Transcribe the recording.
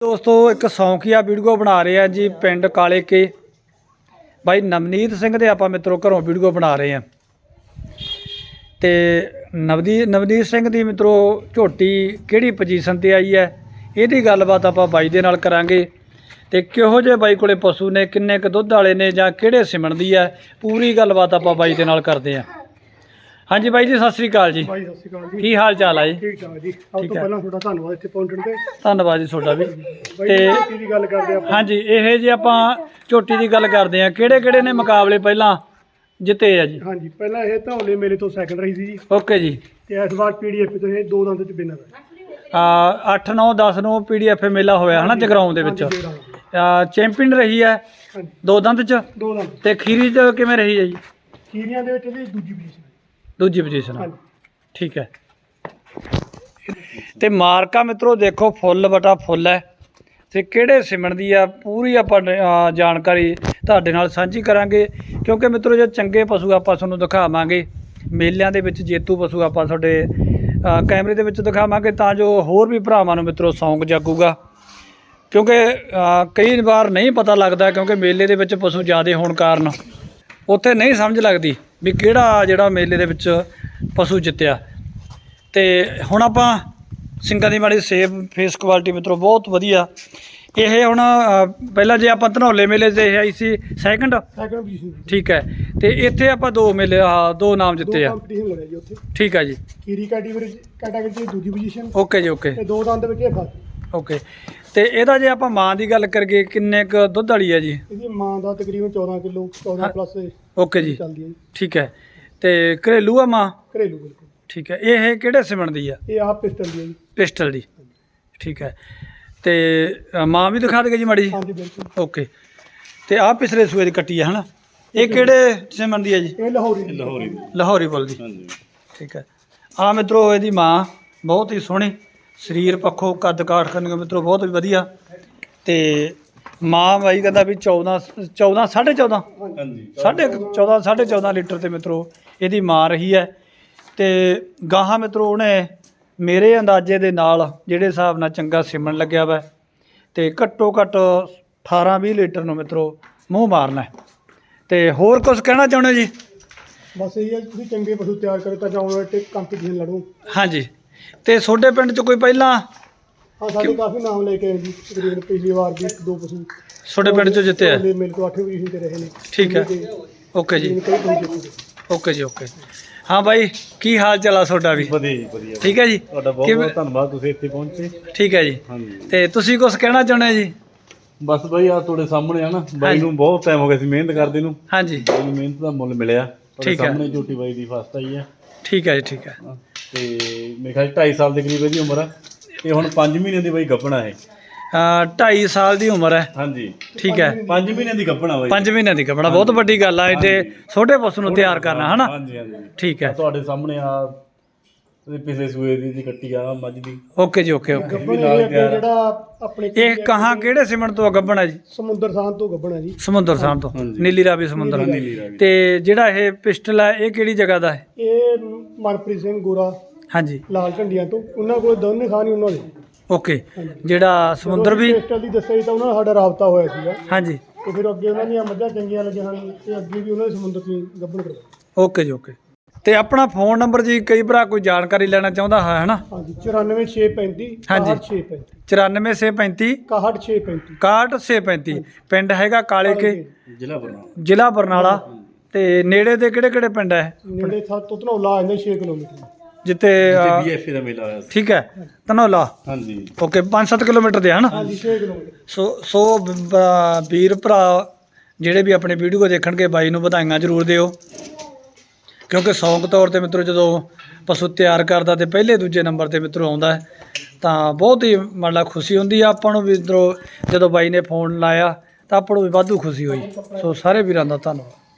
ਦੋਸਤੋ, ਇੱਕ ਸੌਂਕੀਆ ਵੀਡੀਓ ਬਣਾ ਰਹੇ ਆ ਜੀ ਪਿੰਡ ਕਾਲੇ ਕੇ। ਬਾਈ ਨਵਨੀਤ ਸਿੰਘ ਦੇ ਆਪਾਂ ਮਿੱਤਰੋ ਘਰੋਂ ਵੀਡੀਓ ਬਣਾ ਰਹੇ ਆ ਤੇ ਨਵਦੀ, ਨਵਨੀਤ ਸਿੰਘ ਦੀ ਮਿੱਤਰੋ ਝੋਟੀ ਕਿਹੜੀ ਪੋਜੀਸ਼ਨ ਤੇ ਆਈ ਹੈ, ਇਹਦੀ ਗੱਲਬਾਤ ਆਪਾਂ ਬਾਈ ਦੇ ਨਾਲ ਕਰਾਂਗੇ। ਤੇ ਕਿਹੋ ਜਿਹੇ ਬਾਈ ਕੋਲੇ ਪਸ਼ੂ ਨੇ, ਕਿੰਨੇ ਕੁ ਦੁੱਧ ਵਾਲੇ ਨੇ ਜਾਂ ਕਿਹੜੇ ਸਿਮਣ ਦੀ ਹੈ, ਪੂਰੀ ਗੱਲਬਾਤ ਆਪਾਂ ਬਾਈ ਦੇ ਨਾਲ ਕਰਦੇ ਆ ਹਾਂਜੀ ਬਾਈ ਜੀ ਸਤਿ ਸ੍ਰੀ ਅਕਾਲ ਜੀ। ਭਾਈ ਸਤਿ ਸ਼੍ਰੀ ਅਕਾਲ ਜੀ। ਕੀ ਹਾਲ ਚਾਲ ਆ ਜੀ? ਠੀਕ ਠਾਕ ਜੀ। ਸਭ ਠੀਕ ਤੋਂ ਹੈ। ਪਹਿਲਾਂ ਤੁਹਾਡਾ ਧੰਨਵਾਦ ਇੱਥੇ ਪਹੁੰਚਣ ਤੇ। ਧੰਨਵਾਦ ਜੀ ਤੁਹਾਡਾ ਵੀ। ਬਾਈ ਤੇ- ਝੋਟੀ ਦੀ ਗੱਲ ਕਰਦੇ ਆਪਾਂ। ਹਾਂਜੀ ਇਹ ਜੀ ਆਪਾਂ ਝੋਟੀ ਦੀ ਗੱਲ ਕਰਦੇ ਆ ਕਿਹੜੇ ਕਿਹੜੇ ਨੇ ਮੁਕਾਬਲੇ ਪਹਿਲਾਂ ਜਿੱਤੇ ਆ ਜੀ? ਹਾਂਜੀ ਪਹਿਲਾਂ ਇਹ ਧੌਲੇ ਮੇਲੇ ਤੋਂ ਸੈਕਿੰਡ ਰਹੀ ਸੀ ਜੀ। ਓਕੇ ਜੀ। ਤੇ ਇਸ ਵਾਰ ਪੀਡੀਐਫ ਤੋਂ ਇਹ ਦੋ ਦੰਦ ਚ ਬਿਨਰ ਹੈ ਆ 8 9 10 ਨੂੰ ਪੀਡੀਐਫ ਮੇਲਾ ਹੋਇਆ ਹਨਾ ਜਗਰਾਉਂ ਦੇ ਵਿੱਚ। ਹਾਂਜੀ, ਦੋ ਚੈਂਪੀਅਨ ਰਹੀ ਹੈ ਹਾਂਜੀ। ਦੋ ਦੰਦ ਚ? ਦੋ ਦੰਦ। ਤੇ ਖੀਰੀ ਚ ਕਿਵੇਂ ਰਹੀ ਹੈ ਜੀ? ਕੀਰੀਆਂ ਦੇ ਵਿੱਚ ਇਹਦੀ ਦੂਜੀ ਪੋਜੀਸ਼ਨ ਦੂਜੀ ਪੋਜੀਸ਼ਨ ਹਾਂਜੀ। ਠੀਕ ਹੈ। ਤੇ ਮਾਰਕਾ ਮਿੱਤਰੋ ਦੇਖੋ ਫੁੱਲ ਬਟਾ ਫੁੱਲ ਹੈ। ਤੇ ਕਿਹੜੇ ਸਿਮਣ ਦੀ ਆ ਪੂਰੀ ਆਪਾਂ ਜਾਣਕਾਰੀ ਤੁਹਾਡੇ ਨਾਲ ਸਾਂਝੀ ਕਰਾਂਗੇ। ਕਿਉਂਕਿ ਮਿੱਤਰੋ ਜੇ ਚੰਗੇ ਪਸ਼ੂ ਆਪਾਂ ਤੁਹਾਨੂੰ ਦਿਖਾਵਾਂਗੇ ਮੇਲਿਆਂ ਦੇ ਵਿੱਚ ਜੇਤੂ ਪਸ਼ੂ ਆਪਾਂ ਤੁਹਾਡੇ ਕੈਮਰੇ ਦੇ ਵਿੱਚ ਦਿਖਾਵਾਂਗੇ ਤਾਂ ਜੋ ਹੋਰ ਵੀ ਭਰਾਵਾਂ ਨੂੰ ਮਿੱਤਰੋ ਸ਼ੌਂਕ ਜਾਗੂਗਾ। ਕਿਉਂਕਿ ਕਈ ਵਾਰ ਨਹੀਂ ਪਤਾ ਲੱਗਦਾ ਕਿਉਂਕਿ ਮੇਲੇ ਦੇ ਵਿੱਚ ਪਸ਼ੂ ਜ਼ਿਆਦੇ ਹੋਣ ਕਾਰਨ। ਉੱਥੇ ਨਹੀਂ ਸਮਝ ਲੱਗਦੀ ਵੀ ਕਿਹੜਾ ਜਿਹੜਾ ਮੇਲੇ ਦੇ ਵਿੱਚ ਪਸ਼ੂ ਜਿੱਤਿਆ। ਤੇ ਹੁਣ ਆਪਾਂ ਸਿੰਘਾਂ ਦੀ ਮਾੜੀ ਸੇਬ ਫੇਸ ਕੁਆਲਿਟੀ ਮਿੱਤਰੋ ਬਹੁਤ ਵਧੀਆ। ਇਹ ਹੁਣ ਪਹਿਲਾਂ ਜੇ ਆਪਾਂ ਧਨੌਲੇ ਮੇਲੇ ਤੇ ਇਹ ਆਈ ਸੀ ਸੈਕੰਡ ਸੈਕਿੰਡ ਪੋਜੀਸ਼ਨ ਠੀਕ ਹੈ। ਤੇ ਇੱਥੇ ਆਪਾਂ ਦੋ ਮੇਲੇ ਆ ਦੋ ਨਾਮ ਦੋ ਜਿੱਤੇ ਆ। ਕੰਪੀਟੀਸ਼ਨ ਲੜਿਆ ਜੀ ਉੱਥੇ। ਠੀਕ ਹੈ ਜੀ। ਕੀਰੀ ਕੈਟਾਗਰੀ ਕੈਟਾਗਰੀ ਦੂਜੀ ਪੋਜੀਸ਼ਨ ਓਕੇ ਜੀ ਓਕੇ। ਤੇ ਦੋ ਦੰਦ ਵਿੱਚ ਇਹ ਫਸਟ। ਓਕੇ। ਤੇ ਇਹਦਾ ਜੇ ਆਪਾਂ ਮਾਂ ਦੀ ਗੱਲ ਕਰੀਏ ਕਿੰਨੇ ਕੁ ਦੁੱਧ ਵਾਲੀ ਹੈ ਜੀ? ਇਹਦੀ ਮਾਂ ਦਾ ਤਕਰੀਬਨ 14 ਕਿਲੋ 14 ਪਲੱਸ ਓਕੇ ਜੀ। ਚੱਲਦੀ ਹੈ ਜੀ। ਠੀਕ ਹੈ। ਤੇ ਘਰੇਲੂ ਆ ਮਾਂ? ਘਰੇਲੂ ਬਿਲਕੁਲ। ਠੀਕ ਹੈ। ਇਹ ਕਿਹੜੇ ਸਿਮਣ ਦੀ ਆ? ਇਹ ਆਪ ਪਿਸਟਲ ਦੀ ਹੈ ਜੀ। ਪਿਸਟਲ ਦੀ। ਠੀਕ ਹੈ। ਤੇ ਅ, ਮਾਂ ਵੀ ਦਿਖਾ ਦੇਗੇ ਜੀ ਮਾੜੀ ਹਾਂਜੀ ਬਿਲਕੁਲ। ਓਕੇ। ਤੇ ਆਹ ਪਿਛਲੇ ਸੂਏ ਦੀ ਕੱਟੀ ਹੈ ਹਨਾ? ਇਹ ਕਿਹੜੇ ਸਿਮਣ ਦੀ ਹੈ ਜੀ? ਇਹ ਲਾਹੌਰੀ ਲਾਹੌਰੀ ਲਾਹੌਰੀ ਬੁੱਲ ਦੀ। ਹਾਂਜੀ। ਠੀਕ ਹੈ। ਆ ਮਿੱਤਰੋ ਇਹਦੀ ਮਾਂ ਬਹੁਤ ਹੀ ਸੋਹਣੀ ਸਰੀਰ ਪੱਖੋਂ ਕੱਦ ਕਾਠ ਕਰਨ ਮਿੱਤਰੋ ਬਹੁਤ ਵਧੀਆ। ਤੇ ਮਾਂ ਬਾਈ ਕਹਿੰਦਾ ਵੀ 14 14 14.5 ਹਾਂਜੀ। ਸਾਢੇ 14 14.5 ਲੀਟਰ ਤੇ ਮਿੱਤਰੋ ਇਹਦੀ ਮਾਂ ਰਹੀ ਹੈ। ਤੇ ਗਾਹਾਂ ਮਿੱਤਰੋ ਉਹਨੇ ਮੇਰੇ ਅੰਦਾਜ਼ੇ ਦੇ ਨਾਲ ਜਿਹੜੇ ਹਿਸਾਬ ਨਾਲ ਚੰਗਾ ਸਿਮਣ ਲੱਗਿਆ ਵਾ ਤੇ ਘੱਟੋ ਘੱਟ 18 20 ਲੀਟਰ ਨੂੰ ਮਿੱਤਰੋ ਮੂੰਹ ਮਾਰਨਾ। ਤੇ ਹੋਰ ਕੁਝ ਕਹਿਣਾ ਚਾਹੁੰਦੇ ਹੋ ਜੀ? ਬਸ ਇਹ ਹੈ ਤੁਸੀਂ ਚੰਗੇ ਪਸ਼ੂ ਤਿਆਰ ਕਰੇ ਤਾਂ ਜਾਓ ਤੇ ਕੰਪੀਟੀਸ਼ਨ ਲੜੋ। ਹਾਂਜੀ। ਤੇ ਤੁਹਾਡੇ ਪਿੰਡ 'ਚ ਕੋਈ ਪਹਿਲਾਂ? ਹਾਂ ਸਾਡੇ ਕਾਫੀ ਨਾਮ ਲੈ ਕੇ ਆਏ ਜੀ। ਤਕਰੀਬਨ ਪਿਛਲੀ ਵਾਰ ਵੀ ਇੱਕ ਦੋ ਪਸ਼ੂ ਤੁਹਾਡੇ ਪਿੰਡ 'ਚ ਜਿੱਤੇ ਆ? ਮੇਰੇ ਤੋਂ 8ਵੀਂ ਪੋਜੀਸ਼ਨ ਤੇ ਰਹੇ ਨੇ। ਠੀਕ ਹੈ। ਓਕੇ ਜੀ। ਕਈ। ਓਕੇ ਜੀ ਓਕੇ। ਹਾਂ ਬਾਈ ਕੀ ਹਾਲ ਚਾਲ ਆ ਤੁਹਾਡਾ ਵੀ? ਵਧੀਆ ਜੀ ਵਧੀਆ। ਠੀਕ ਹੈ ਜੀ? ਤੁਹਾਡਾ ਬਹੁਤ ਬਹੁਤ ਧੰਨਵਾਦ ਤੁਸੀਂ ਇੱਥੇ ਪਹੁੰਚੇ। ਠੀਕ ਹੈ ਜੀ। ਹਾਂਜੀ। ਤੇ ਤੁਸੀਂ ਕੁਝ ਕਹਿਣਾ ਚਾਹੁੰਦੇ ਜੀ? ਬਸ ਬਾਈ ਆ ਤੁਹਾਡੇ ਸਾਹਮਣੇ ਆ ਨਾ। ਬਾਈ। ਨੂੰ ਬਹੁਤ ਟਾਈਮ ਹੋ ਗਿਆ ਸੀ ਮਿਹਨਤ ਕਰਦੇ ਨੂੰ। ਹਾਂਜੀ। ਬਾਈ ਨੂੰ ਮਿਹਨਤ ਦਾ ਮੁੱਲ ਮਿਲਿਆ। ਤੁਹਾਡੇ। ਸਾਹਮਣੇ ਝੋਟੀ ਬਾਈ ਦੀ ਫਸਟ ਆਈ ਹੈ। ਠੀਕ ਹੈ ਜੀ ਠੀਕ ਹਾਂ, ਤੇ ਮੇਰੇ ਖਿਆਲ 2.5 ਸਾਲ ਦੇ ਕਰੀਬ ਇਹਦੀ ਉਮਰ ਆ। ਤੇ ਹੁਣ 5 ਮਹੀਨੇ ਦੀ ਬਾਈ ਗੱਭਣਾ ਹੈ ਅ 2.5 ਸਾਲ ਦੀ ਉਮਰ ਹੈ। ਹਾਂਜੀ। ਠੀਕ ਹੈ। 5 ਮਹੀਨੇ ਦੀ ਗੱਭਣਾ ਬਾਈ। 5 ਮਹੀਨੇ ਦੀ ਕਪੜਾ ਬਹੁਤ ਵੱਡੀ ਗੱਲ ਆ ਇੱਥੇ ਛੋਟੇ ਪਸ਼ੂ ਨੂੰ ਤਿਆਰ ਕਰਨਾ ਹਨਾ? ਹਾਂਜੀ ਹਾਂਜੀ। ਠੀਕ ਆ ਹੈ ਤੁਹਾਡੇ ਸਾਹਮਣੇ ਆ ਉਹਦੇ ਪਿਛਲੇ ਸੂਏ ਦੀ ਦੀ ਕੱਟੀ ਆ ਮੱਝ ਦੀ। ਓਕੇ ਜੀ ਓਕੇ ਓਕੇ। ਗੱਬਣ ਇਹ ਅੱਗੇ ਜਿਹੜਾ ਆਪਣੇ ਇਹ ਕਹਾਂ ਕਿਹੜੇ ਸਿਮਣ ਤੋਂ ਗੱਬਣ ਜੀ? ਸਮੁੰਦਰ ਸਾਨ ਤੋਂ ਗੱਬਣਾ ਜੀ। ਸਮੁੰਦਰ ਸਾਹਿਬ ਤੋਂ। ਹਾਂਜੀ। ਨੀਲੀ ਰਾਵੀ ਸਮੁੰਦਰ। ਨੀਲੀ ਰਾਵੀ। ਤੇ ਜਿਹੜਾ ਇਹ ਪਿਸਟਲ ਹੈ ਇਹ ਕਿਹੜੀ ਜਗ੍ਹਾ ਦਾ ਹੈ? ਇਹ ਮਨਪ੍ਰੀਤ ਸਿੰਘ ਗੋਰਾ ਹਾਂਜੀ। ਲਾਲ ਝੰਡੀਆਂ ਤੋਂ। ਉਹਨਾਂ ਕੋਲ ਦੋਨੇ ਖਾਨ ਹੀ ਉਹਨਾਂ ਦੇ। ਓਕੇ। ਜਿਹੜਾ ਸਮੁੰਦਰ ਵੀ ਪਿਸਟਲ ਦੀ ਦੱਸਿਆ ਸੀ ਤਾਂ ਉਹਨਾਂ ਨਾਲ ਸਾਡਾ ਰਾਬਤਾ ਹੋਇਆ ਸੀਗਾ। ਹਾਂਜੀ। ਤੇ ਫਿਰ ਅੱਗੇ ਉਹਨਾਂ ਦੀਆਂ ਮੱਝਾਂ ਚੰਗੀਆਂ ਲੱਗੀਆਂ ਹਨ ਤੇ ਅੱਗੇ ਵੀ ਉਹਨਾਂ ਦੇ ਸਮੁੰਦਰ ਤੋਂ ਗੱਬਣ ਕਰਵਾਇਆ ਓਕੇ ਜੀ ਓਕੇ। ਤੇ ਆਪਣਾ ਫੋਨ ਨੰਬਰ ਜੀ ਕਈ ਭਰਾ ਕੋਈ ਜਾਣਕਾਰੀ ਲੈਣਾ ਚਾਹੁੰਦਾ ਹੈ ਹਨਾ? ਹਾਂਜੀ 94635 ਹਾਂਜੀ। 635 94635 6135 6135 ਪਿੰਡ ਹੈਗਾ ਕਾਲੇ ਕੇ। ਜ਼ਿਲ੍ਹਾ ਬਰਨਾਲਾ। ਜ਼ਿਲ੍ਹਾ ਬਰਨਾਲਾ। ਤੇ ਨੇੜੇ ਦੇ ਕਿਹੜੇ ਕਿਹੜੇ ਪਿੰਡ ਹੈ ਨੇੜੇ ਥਾ ਤੋਂ ਧਨੌਲਾ ਆ ਜਾਂਦਾ 6 ਕਿਲੋਮੀਟਰ। ਜਿੱਥੇ ਅ, ਬੀਐਫਏ ਦਾ ਮੇਲਾ ਹੋਇਆ ਸੀ। ਠੀਕ ਹੈ ਧਨੌਲਾ? ਹਾਂਜੀ। ਓਕੇ 5-7 ਕਿਲੋਮੀਟਰ ਦੇ ਹਨ? ਹਾਂਜੀ 6 ਕਿਲੋਮੀਟਰ। ਸੋ ਸੋ ਬ- ਬ- ਵੀਰ ਭਰਾ ਜਿਹੜੇ ਵੀ ਆਪਣੇ ਵੀਡੀਓ ਦੇਖਣਗੇ ਬਾਈ ਨੂੰ ਵਧਾਈਆਂ ਜ਼ਰੂਰ ਦਿਓ। ਕਿਉਂਕਿ ਸ਼ੌਂਕ ਤੌਰ ਤੇ ਮਿੱਤਰੋ ਜਦੋਂ ਪਸ਼ੂ ਤਿਆਰ ਕਰਦਾ ਤੇ ਪਹਿਲੇ ਦੂਜੇ ਨੰਬਰ ਤੇ ਮਿੱਤਰੋ ਆਉਂਦਾ ਹੈ ਤਾਂ ਬਹੁਤ ਹੀ ਮੰਨ ਲਾ ਖੁਸ਼ੀ ਹੁੰਦੀ ਆ। ਆਪਾਂ ਨੂੰ ਵੀ ਮਿੱਤਰੋ ਜਦੋਂ ਬਾਈ ਨੇ ਫੋਨ ਲਾਇਆ ਤਾਂ ਆਪਾਂ ਨੂੰ ਵੀ ਵਾਧੂ ਖੁਸ਼ੀ ਹੋਈ। ਸੋ ਸਾਰੇ ਵੀਰਾਂ ਦਾ ਧੰਨਵਾਦ।